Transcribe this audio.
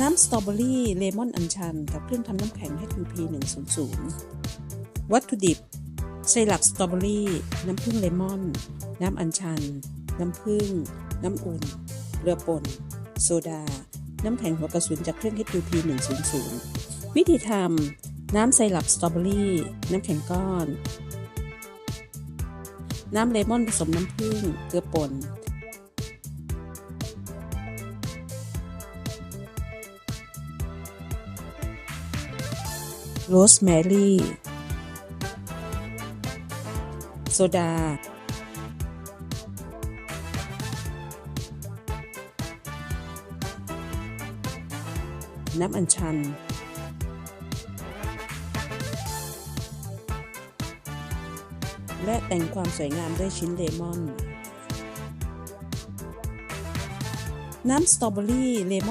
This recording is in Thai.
น้ำสตรอเบอรี่เลมอนอัญชัน กับเครื่องทำน้ำแข็ง HQP 100วัตถุดิบไซรัปสตรอเบอรี่น้ำผึ้งเลมอน น้ำอัญชัน น้ำผึ้ง น้ำอุ่น เกลือป่น โซดา น้ำแข็งหัวกระสุนจากเครื่อง HQP 100วิธีทำน้ำไซรัปสตรอเบอรี่น้ำแข็งก้อน น้ำเลมอนผสมน้ำผึ้ง เกลือป่น โรสแมรี่ โซดา น้ำอัญชัน และแต่งความสวยงามด้วยชิ้นเลมอน น้ำสตรอเบอรี่เลมอน